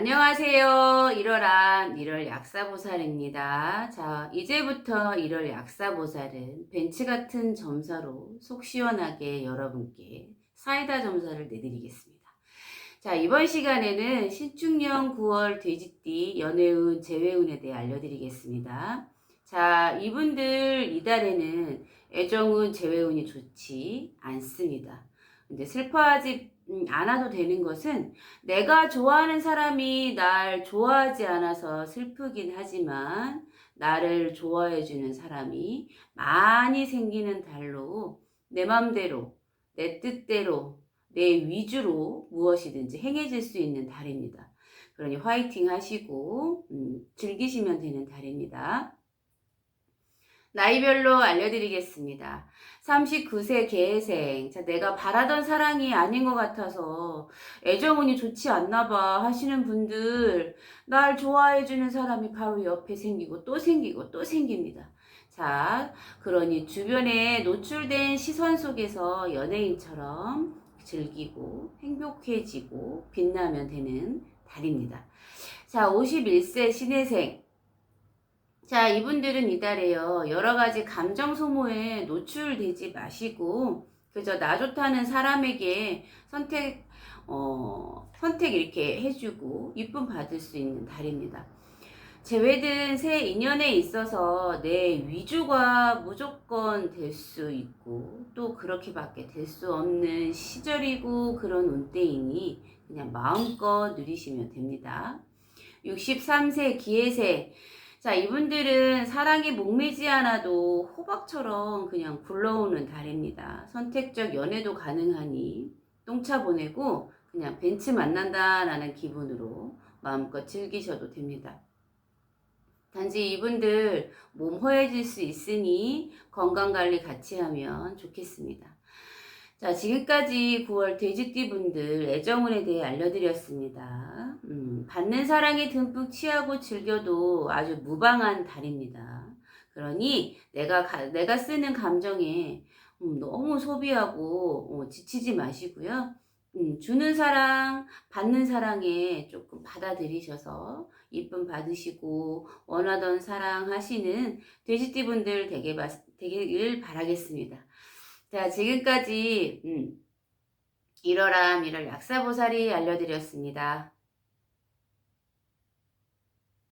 안녕하세요. 1월한 1월 약사보살입니다. 자, 이제부터 1월 약사보살은 벤치 같은 점사로 속 시원하게 여러분께 사이다 점사를 내드리겠습니다. 자, 이번 시간에는 신축년 9월 돼지띠 연애운, 재회운에 대해 알려드리겠습니다. 자, 이분들 이달에는 애정운, 재회운이 좋지 않습니다. 근데 슬퍼하지 음, 않아도 되는 것은 내가 좋아하는 사람이 날 좋아하지 않아서 슬프긴 하지만 나를 좋아해주는 사람이 많이 생기는 달로 내 맘대로, 내 뜻대로, 내 위주로 무엇이든지 행해질 수 있는 달입니다. 그러니 화이팅 하시고 음, 즐기시면 되는 달입니다. 나이별로 알려드리겠습니다. 39세 개생. 자, 내가 바라던 사랑이 아닌 것 같아서 애정운이 좋지 않나 봐 하시는 분들, 날 좋아해주는 사람이 바로 옆에 생기고 또 생기고 또 생깁니다. 자, 그러니 주변에 노출된 시선 속에서 연예인처럼 즐기고 행복해지고 빛나면 되는 달입니다. 자, 51세 신혜생. 자, 이분들은 이달에요. 여러 가지 감정 소모에 노출되지 마시고, 그저 나 좋다는 사람에게 선택, 어, 선택 이렇게 해주고, 이쁨 받을 수 있는 달입니다. 재회든 새 인연에 있어서 내 위주가 무조건 될 수 있고, 또 그렇게밖에 될 수 없는 시절이고, 그런 운때이니, 그냥 마음껏 누리시면 됩니다. 63세 기해세. 자, 이분들은 사랑에 목매지 않아도 호박처럼 그냥 굴러오는 달입니다. 선택적 연애도 가능하니 똥차 보내고 그냥 벤츠 만난다라는 기분으로 마음껏 즐기셔도 됩니다. 단지 이분들 몸 허해질 수 있으니 건강 관리 같이 하면 좋겠습니다. 자, 지금까지 9월 돼지띠 분들 애정운에 대해 알려드렸습니다. 음, 받는 사랑에 듬뿍 취하고 즐겨도 아주 무방한 달입니다. 그러니 내가 가- 내가 쓰는 감정에 음, 너무 소비하고 어, 지치지 마시고요. 음, 주는 사랑, 받는 사랑에 조금 받아들이셔서 이쁨 받으시고 원하던 사랑 하시는 돼지띠 분들 되기를 바라겠습니다. 자, 지금까지 음, 1월암 1월 약사보살이 알려드렸습니다.